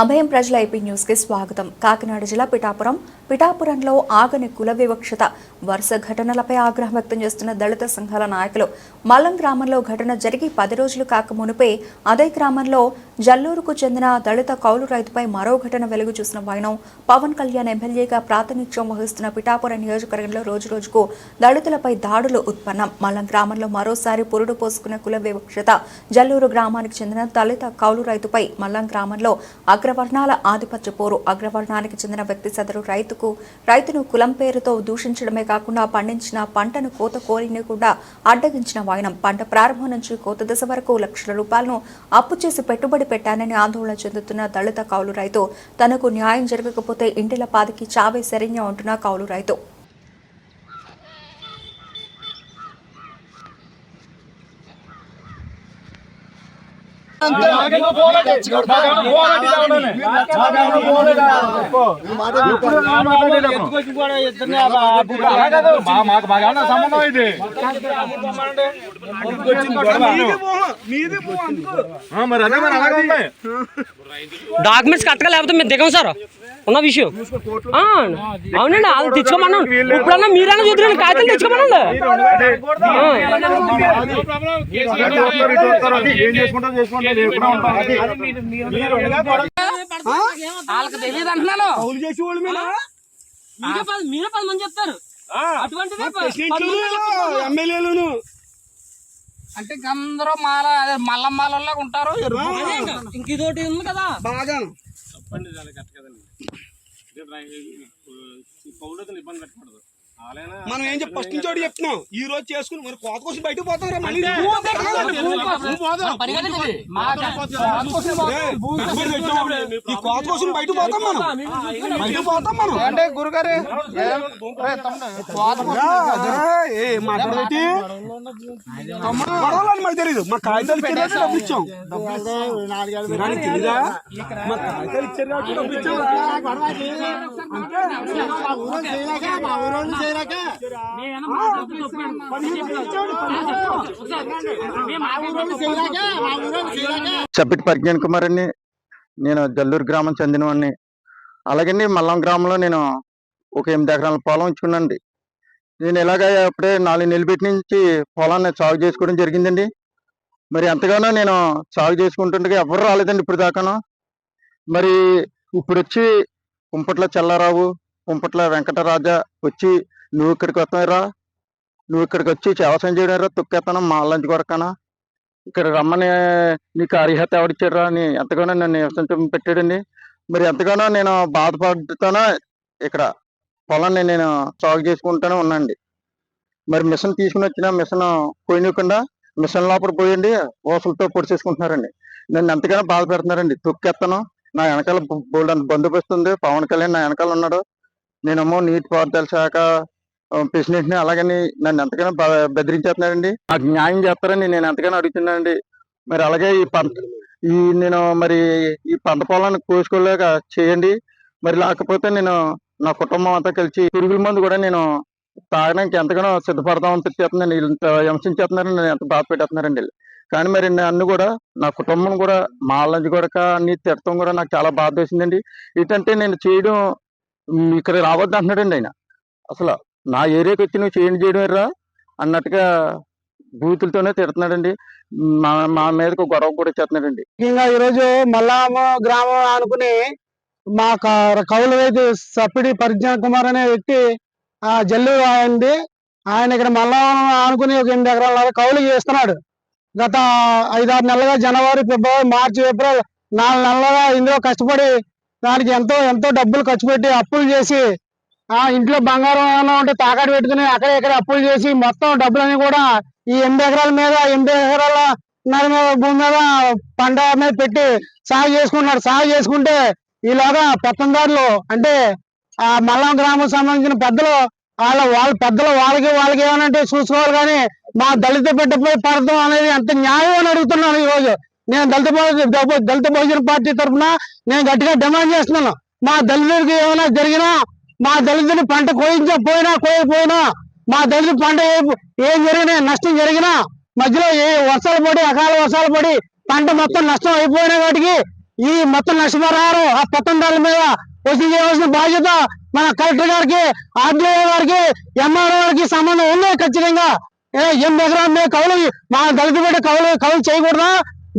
అభయం ప్రజల ఐపీ న్యూస్కి స్వాగతం. కాకినాడ జిల్లా పిఠాపురం. పిఠాపురంలో ఆగని కుల వివక్షత. వరుస ఘటనలపై ఆగ్రహం వ్యక్తం చేస్తున్న దళిత సంఘాల నాయకులు. మల్లం గ్రామంలో ఘటన జరిగి పది రోజులు కాక మునిపే అదే గ్రామంలో జల్లూరుకు చెందిన దళిత కౌలు రైతుపై మరో ఘటన వెలుగు చూసిన వైనం పవన్ కళ్యాణ్ ఎమ్మెల్యేగా ప్రాతినిధ్యం వహిస్తున్న పిఠాపురం నియోజకవర్గంలో రోజు రోజుకు దళితులపై దాడులు ఉత్పన్నం. మల్లం గ్రామంలో మరోసారి పురుడు పోసుకున్న కుల వివక్షత జల్లూరు గ్రామానికి చెందిన దళిత కౌలు రైతుపై మల్లం గ్రామంలో అగ్రవర్ణాల ఆధిపత్య పోరు. అగ్రవర్ణానికి చెందిన వ్యక్తి సదరు రైతుకు రైతును కులం పేరుతో దూషించడమే కాకుండా పండించిన పంటను కోత కోరిని కూడా అడ్డగించిన వాయనం పంట ప్రారంభం నుంచి కోత దశ వరకు లక్షల రూపాయలను అప్పు చేసి పెట్టుబడి పెట్టానని ఆందోళన చెందుతున్న దళిత కౌలు రైతు తనకు న్యాయం జరగకపోతే ఇంటిల పాదికి చావే శరణ్యం అంటున్న కౌలు రైతు. సంబంధం ఇది. ఆ, మరి అదే మరి అలాగే ఉంది. డాక్యుమెంట్స్ కరెక్ట్గా లేకపోతే మేము దిగం సార్. ఉన్న విషయం. ఆ, అవునండి అది తెచ్చుకోమన్నాను ఇప్పుడన్నా మీరైనా చూద్దరు కాగితం తెచ్చుకోమనండి ఆ. అటు వస్తారు, ఇటు వస్తారు. అది. ఏం చేసుకుంటారో చేసుకోండి నేను ఎక్కడ ఉంటాను అది. వాళ్ళకి తెలియదు అంటున్నాను. మీరే? పది మీరే పది మంది చెప్తారు. అటువంటిది ప- పది మంది ఎమ్మెల్యేలను. అంటే ఇంక అందరూ మాల అదే మల్ల మాలల్లో ఉంటారు ఇంకా. ఇదోటి ఉంది కదా. బాగా మనం ఏం చెప్పి ఫస్ట్ నుంచి ఒకటి చెప్తున్నాం. ఈ రోజు చేసుకుని మరి కోత కోసం బయటకు పోతాం రా మళ్ళీ ఈ కోత కోసం బయటకు పోతాం మనం. బయటకు పోతాం మనం. అంటే గురుగారు ఏ మాట్లాడేటి? గొడవలని మాకు తెలియదు మా కాగితాలు ఇచ్చారు డబ్బులు ఇచ్చాం? మా కాగితాలు ఇచ్చారు డబ్బులు ఇచ్చాం. చప్పిటి పరిజ్ఞాన్ కుమార్ అండి నేను జల్లూరు గ్రామం చెందినవాడిని అలాగని మల్లం గ్రామంలో నేను ఒక ఎనిమిది ఎకరాల పొలం ఉంచుకున్నానండి. నేను ఇలాగ అప్పుడే నాలుగు నెలలు పెట్టి నుంచి పొలాన్ని సాగు చేసుకోవడం జరిగిందండి. మరి ఎంతగానో నేను సాగు చేసుకుంటుండగా ఎవరు రాలేదండి ఇప్పుడు దాకాను మరి ఇప్పుడు వచ్చి కుంపట్ల చెల్లారావు కుంపట్ల వెంకటరాజా వచ్చి నువ్వు ఇక్కడికి వస్తావురా నువ్వు ఇక్కడికి వచ్చి వ్యవసాయం చేయడారా తొక్కేస్తాను మా కొరకనా? ఇక్కడ రమ్మని నీకు అర్హత ఎవడిచ్చారా అని ఎంతగానో నన్ను నివసించడం పెట్టాడండి. మరి ఎంతగానో నేను బాధపడుతానో ఇక్కడ పొలాన్ని నేను సాగు చేసుకుంటూనే ఉన్నాండి మరి మిషన్ తీసుకుని వచ్చిన మిషన్ పోయినకుండా మిషన్ లోపల పోయండి ఓసలతో పొడిచేసుకుంటున్నారండి. నన్ను ఎంతగానో బాధ పెడుతున్నారండి. తొక్కేస్తాను నా వెనకాల బోల్డ్ అంత బందోబస్తు ఉంది. పవన్ కళ్యాణ్ నా వెనకాల ఉన్నాడు. నేనేమో నీటి పారుదల శాఖ ప్రెసిడెంట్ని అలాగని నన్ను ఎంతగానో బ- బెదిరించేస్తున్నారండి. నాకు న్యాయం చేస్తారని నేను ఎంతగానో అడుగుతున్నానండి. మరి అలాగే ఈ పంట ఈ నేను మరి ఈ పంట పొలాన్ని కోసుకోలేక చేయండి. మరి లేకపోతే నేను నా కుటుంబం అంతా కలిసి పురుగుల మందు కూడా నేను తాగడానికి ఎంతగానో సిద్ధపడదాం అనిపించేస్తుందండి చెప్తున్నాను ఇంత హింసించేస్తున్నారని నేను ఎంత బాధ పెట్టేస్తున్నారండి కానీ మరి నన్ను కూడా నా కుటుంబం కూడా మా కూడా అన్ని తిడతాం కూడా నాకు చాలా బాధ వేసిందండి. ఏంటంటే నేను చేయడం ఇక్కడ రావద్దు అంటున్నాడండి ఆయన. అసలు నా ఏరియాకి వచ్చి నువ్వు చేయండి చేయడం ఎర్రా? అన్నట్టుగా బూతులతోనే తిడుతున్నాడండి. మా మా మీదకి గొడవ కూడా చేస్తున్నాడండి. ముఖ్యంగా ఈ రోజు మల్లామ గ్రామం అనుకుని మా క- కౌలు రైతు సప్పిడి పరిజ్ఞాన కుమార్ అనే వ్యక్తి ఆ జల్లూరు ఆయనది. ఆయన ఇక్కడ మల్లాం ఆనుకుని ఒక ఎనిమిది ఎకరాల కౌలు చేస్తున్నాడు. గత ఐదారు నెలలుగా జనవరి ఫిబ్రవరి మార్చి ఏప్రిల్ నాలుగు నెలలుగా ఇందులో కష్టపడి దానికి ఎంతో ఎంతో డబ్బులు ఖర్చు పెట్టి అప్పులు చేసి ఆ ఇంట్లో బంగారం ఏమైనా ఉంటే తాకట్టు పెట్టుకుని అక్కడ ఇక్కడ అప్పులు చేసి మొత్తం డబ్బులన్నీ కూడా ఈ ఎనిమిది ఎకరాల మీద ఎనిమిది ఎకరాల నది మీద భూమి మీద పంట మీద పెట్టి సాగు చేసుకుంటున్నారు. సాగు చేసుకుంటే ఈలోగా పెత్తందారులు అంటే ఆ మల్లం గ్రామం సంబంధించిన పెద్దలు వాళ్ళ వాళ్ళ పెద్దలు వాళ్ళకి వాళ్ళకి ఏమనంటే చూసుకోవాలి కానీ మా దళిత బిడ్డపై పడతాం అనేది ఎంత న్యాయం అని అడుగుతున్నాను ఈ రోజు నేను దళిత దళిత బహుజన పార్టీ తరఫున నేను గట్టిగా డిమాండ్ చేస్తున్నాను. మా దళితుడికి ఏమైనా జరిగినా మా దళితుని పంట కోయించా పోయినా కోయకపోయినా మా దళిత పంట ఏం జరిగినా నష్టం జరిగినా మధ్యలో ఏ వర్షాలు పడి అకాల వర్షాలు పడి పంట మొత్తం నష్టం అయిపోయిన వాటికి ఈ మొత్తం నష్టపరిహారం ఆ పెత్తందారుల మీద వసూలు చేయవలసిన బాధ్యత మన కలెక్టర్ గారికి ఆర్డీఓ గారికి ఎంఆర్ఓ గారికి సంబంధం ఉంది ఖచ్చితంగా. ఏ, ఎం ఎకరాల మీద మా దళిత బిడ్డ కవులు కవులు చేయకూడదా?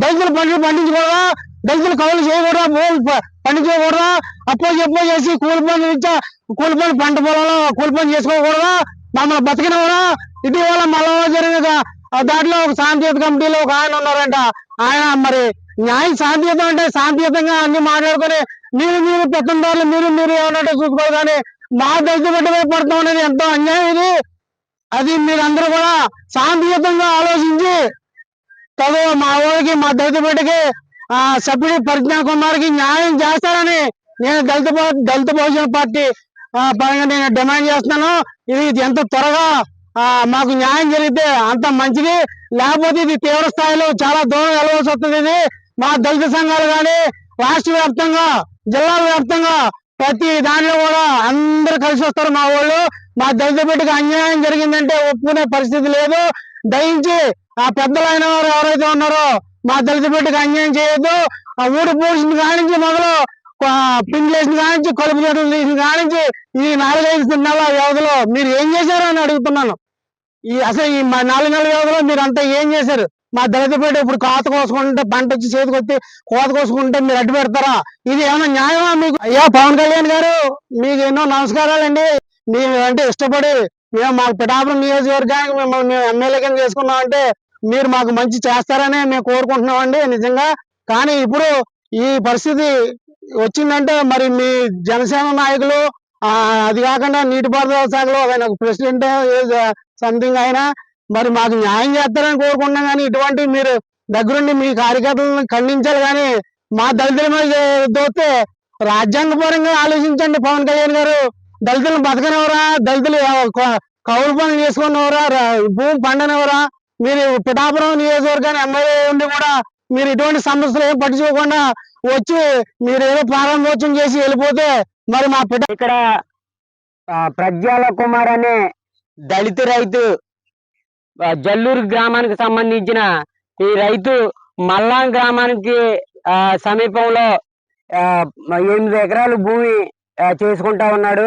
దళితులు పంటలు పండించకూడదా? దళితులు కౌలు చేయకూడదా? భూములు పండించకూడదా? అప్పో చెప్పో చేసి కూలి పనులు ఇచ్చా కూలి పని పంట పొలంలో కూలి పని చేసుకోకూడదా? మమ్మల్ని బతికినవరా ఇటీవల మళ్ళా జరిగిన దాంట్లో ఒక శాంతియుత కమిటీలో ఒక ఆయన ఉన్నారంట. ఆయన మరి న్యాయం శాంతియుతం అంటే శాంతియుతంగా అన్ని మాట్లాడుకొని మీరు మీరు పెత్తందారులు మీరు మీరు ఏమన్నట్టు చూసుకోవాలి కానీ మా దళిత బిడ్డపై పడతాం అనేది ఎంతో అన్యాయం ఇది. అది మీరందరూ కూడా శాంతియుతంగా ఆలోచించి చదువు మా ఊరికి మా దళిత బిడ్డకి ఆ సభ్యుడి ప్రజ్ఞా కుమార్కి న్యాయం చేస్తారని నేను దళిత దళిత బహుజన పార్టీ పరంగా నేను డిమాండ్ చేస్తున్నాను. ఇది ఎంత త్వరగా మాకు న్యాయం జరిగితే అంత మంచిది. లేకపోతే ఇది తీవ్ర స్థాయిలో చాలా దూరం వెళ్ళవలసి వస్తుంది ఇది. మా దళిత సంఘాలు కానీ రాష్ట్ర వ్యాప్తంగా జిల్లా వ్యాప్తంగా ప్రతి దానిలో కూడా అందరూ కలిసి వస్తారు మా వాళ్ళు మా దళిత బిడ్డకు అన్యాయం జరిగిందంటే ఒప్పుకునే పరిస్థితి లేదు. దయించి ఆ పెద్దలైన వారు ఎవరైతే ఉన్నారో మా దళిత బిడ్డకి అన్యాయం చేయొద్దు. ఆ ఊరు పోసిన కానించి మొదలు పిండిలేసిన కానించి కలుపు చెట్లు తీసిన కానించి ఈ నాలుగైదు నెలల వ్యవధిలో మీరు ఏం చేశారు అని అడుగుతున్నాను. ఈ అసలు ఈ మా నాలుగు నెలల వ్యవధిలో మీరు అంతా ఏం చేశారు? మా దళిత బిడ్డ ఇప్పుడు కోత కోసుకుంటే పంట వచ్చి చేతికి వచ్చి కోత కోసుకుంటే మీరు అడ్డు పెడతారా? ఇది ఏమైనా న్యాయమా మీకు? అయ్యా పవన్ కళ్యాణ్ గారు మీకు ఎన్నో నమస్కారాలండి. మేము అంటే ఇష్టపడి మేము మా పిఠాపురం నియోజకవర్గానికి మిమ్మల్ని మేము ఎమ్మెల్యే కింద చేసుకున్నామంటే మీరు మాకు మంచి చేస్తారని మేము కోరుకుంటున్నామండి నిజంగా. కానీ ఇప్పుడు ఈ పరిస్థితి వచ్చిందంటే మరి మీ జనసేన నాయకులు అది కాకుండా నీటిపారుదల శాఖలో ఆయన ప్రెసిడెంట్ సంథింగ్ అయినా మరి మాకు న్యాయం చేస్తారని కోరుకుంటున్నాం కానీ ఇటువంటి మీరు దగ్గరుండి మీ కార్యకర్తలను ఖండించాలి కానీ మా దళితుల మీద దోస్తే రాజ్యాంగపరంగా ఆలోచించండి పవన్ కళ్యాణ్ గారు. దళితులను బతకనివరా దళితులు కౌలు పనులు చేసుకున్నవరా? భూమి పండనివరా మీరు పిఠాపురం నియోజకవర్గాన్ని ఎమ్మెల్యే ఉండి కూడా మీరు ఇటువంటి సమస్యలు ఏం పట్టించుకోకుండా వచ్చి మీరు ఏదో ప్రారంభోత్సవం చేసి వెళ్ళిపోతే మరి మా పిఠ ఇక్కడ ఆ, ప్రజ్ఞాల కుమార్ అనే దళిత రైతు జల్లూరు గ్రామానికి సంబంధించిన ఈ రైతు మల్లాం గ్రామానికి ఆ, సమీపంలో ఎనిమిది ఎకరాలు భూమి చేసుకుంటా ఉన్నాడు.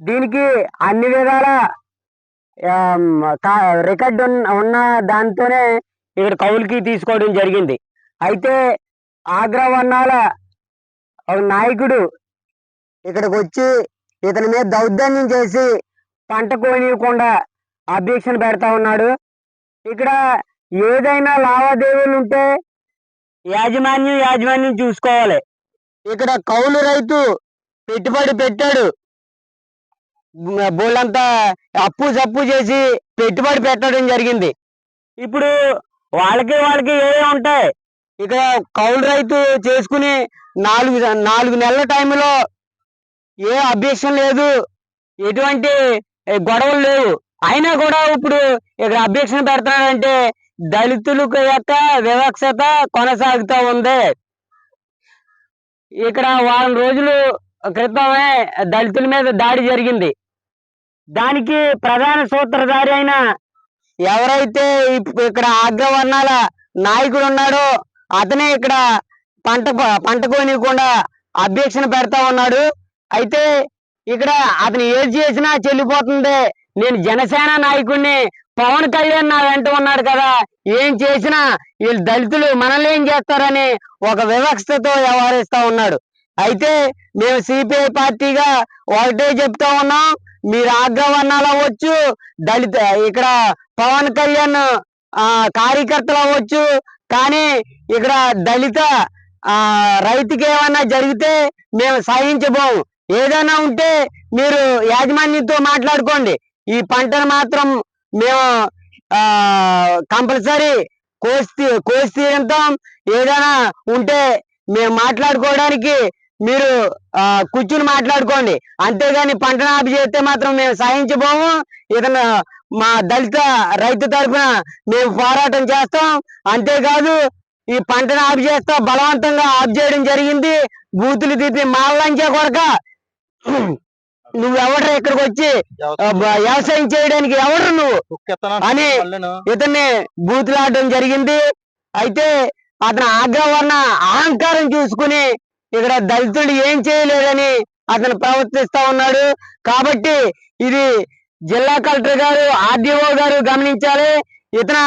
దీనికి అన్ని విధాల రికార్డు ఉన్న దాంతోనే ఇక్కడ కౌలుకి తీసుకోవడం జరిగింది. అయితే ఆగ్రవర్ణాల ఒక నాయకుడు ఇక్కడికి వచ్చి ఇతని మీద దౌర్జన్యం చేసి పంట కోనియకుండా అబ్జెక్షన్ పెడతా ఉన్నాడు. ఇక్కడ ఏదైనా లావాదేవీలు ఉంటే యాజమాన్యం యాజమాన్యం చూసుకోవాలి. ఇక్కడ కౌలు రైతు పెట్టుబడి పెట్టాడు. బోళ్ళంతా అప్పు సప్పు చేసి పెట్టుబడి పెట్టడం జరిగింది. ఇప్పుడు వాళ్ళకి వాళ్ళకి ఏ ఉంటాయి? ఇక్కడ కౌలు రైతు చేసుకుని నాలుగు నాలుగు నెలల టైంలో ఏ అబ్జెక్షన్ లేదు. ఎటువంటి గొడవలు లేవు. అయినా కూడా ఇప్పుడు ఇక్కడ అబ్జెక్షన్ పెడుతున్నాడంటే దళితులకు యొక్క వివక్షత కొనసాగుతూ ఉంది. ఇక్కడ వారం రోజులు క్రితమే దళితుల మీద దాడి జరిగింది. దానికి ప్రధాన సూత్రధారి అయిన ఎవరైతే ఇక్కడ అగ్రవర్ణాల నాయకుడు ఉన్నాడో అతనే ఇక్కడ పంట పంట కోనియకుండా అభ్యక్షణ పెడతా ఉన్నాడు. అయితే ఇక్కడ అతను ఏది చేసినా చెల్లిపోతుంది. నేను జనసేన నాయకుడిని పవన్ కళ్యాణ్ నా వెంట ఉన్నాడు కదా ఏం చేసినా వీళ్ళు దళితులు మనల్ని ఏం చేస్తారని ఒక వివక్షతో వ్యవహరిస్తా ఉన్నాడు. అయితే మేము సిపిఐ పార్టీగా ఒకటే చెప్తా ఉన్నాం. మీరు ఆగ్రవర్ణాలు అవ్వచ్చు దళిత ఇక్కడ పవన్ కళ్యాణ్ కార్యకర్తలు అవ్వచ్చు. కానీ ఇక్కడ దళిత రైతుకి ఏమన్నా జరిగితే మేము సహించబోము. ఏదైనా ఉంటే మీరు యాజమాన్యంతో మాట్లాడుకోండి. ఈ పంటను మాత్రం మేము కంపల్సరీ కోసి కోసి తీరుతాం. ఏదైనా ఉంటే మేము మాట్లాడుకోవడానికి మీరు కూర్చుని మాట్లాడుకోండి. అంతేగాని పంటను ఆపి చేస్తే మాత్రం మేము సహించబోము. ఇతను మా దళిత రైతు తరఫున మేము పోరాటం చేస్తాం. అంతేకాదు ఈ పంటను ఆఫ్ చేస్తా బలవంతంగా ఆఫ్ చేయడం జరిగింది. బూతులు తిప్పి మాల్లంచే కొడక నువ్వెవడ్రా ఇక్కడికి వచ్చి వ్యవసాయం చేయడానికి ఎవరు నువ్వు? అని ఇతన్ని బూతులాడడం జరిగింది. అయితే అతని ఆగ్రహవర్ణ అహంకారం చూసుకుని ఇక్కడ దళితుడు ఏం చేయలేదని అతను ప్రవర్తిస్తా ఉన్నాడు. కాబట్టి ఇది జిల్లా కలెక్టర్ గారు ఆర్డీఓ గారు గమనించాలి. ఇతను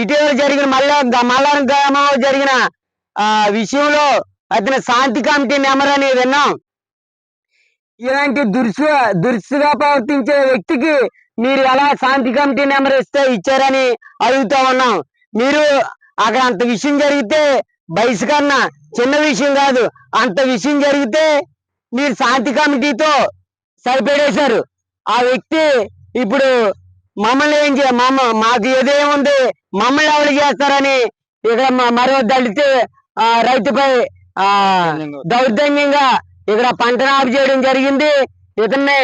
ఇటీవల జరిగిన మల్ల మల్లారం గ్రామంలో జరిగిన ఆ విషయంలో అతని శాంతి కమిటీ నెంబర్ అని విన్నాం. ఇలాంటి దుర్సు దురుసుగా ప్రవర్తించే వ్యక్తికి మీరు ఎలా శాంతి కమిటీ నెంబర్ ఇస్తే ఇచ్చారని అడుగుతా ఉన్నాం. మీరు అక్కడ అంత విషయం జరిగితే బహిష్కరణ చిన్న విషయం కాదు అంత విషయం జరిగితే మీరు శాంతి కమిటీతో సరిపెడేశారు. ఆ వ్యక్తి ఇప్పుడు మమ్మల్ని ఏం చే మమ్మ మాకు ఏదేముంది మమ్మల్ని ఎవరు చేస్తారని ఇక్కడ మరో దళిత రైతుపై ఆ దౌర్జన్యంగా ఇక్కడ పంటను ఆపు చేయడం జరిగింది. ఇతన్ని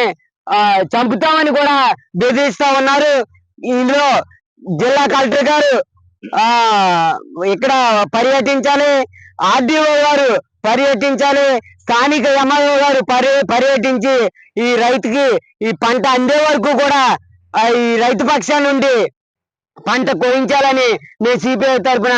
ఆ, చంపుతామని కూడా బెదిరిస్తా ఉన్నారు. ఇందులో జిల్లా కలెక్టర్ గారు ఆ ఇక్కడ పర్యటించాలి. ఆర్డీఓ గారు పర్యటించాలి. స్థానిక ఎంఆర్ఓ గారు పర్య పర్యటించి ఈ రైతుకి ఈ పంట అందే వరకు కూడా ఈ రైతు పక్షాల నుండి పంట కోయించాలని నేను సిపిఐ తరఫున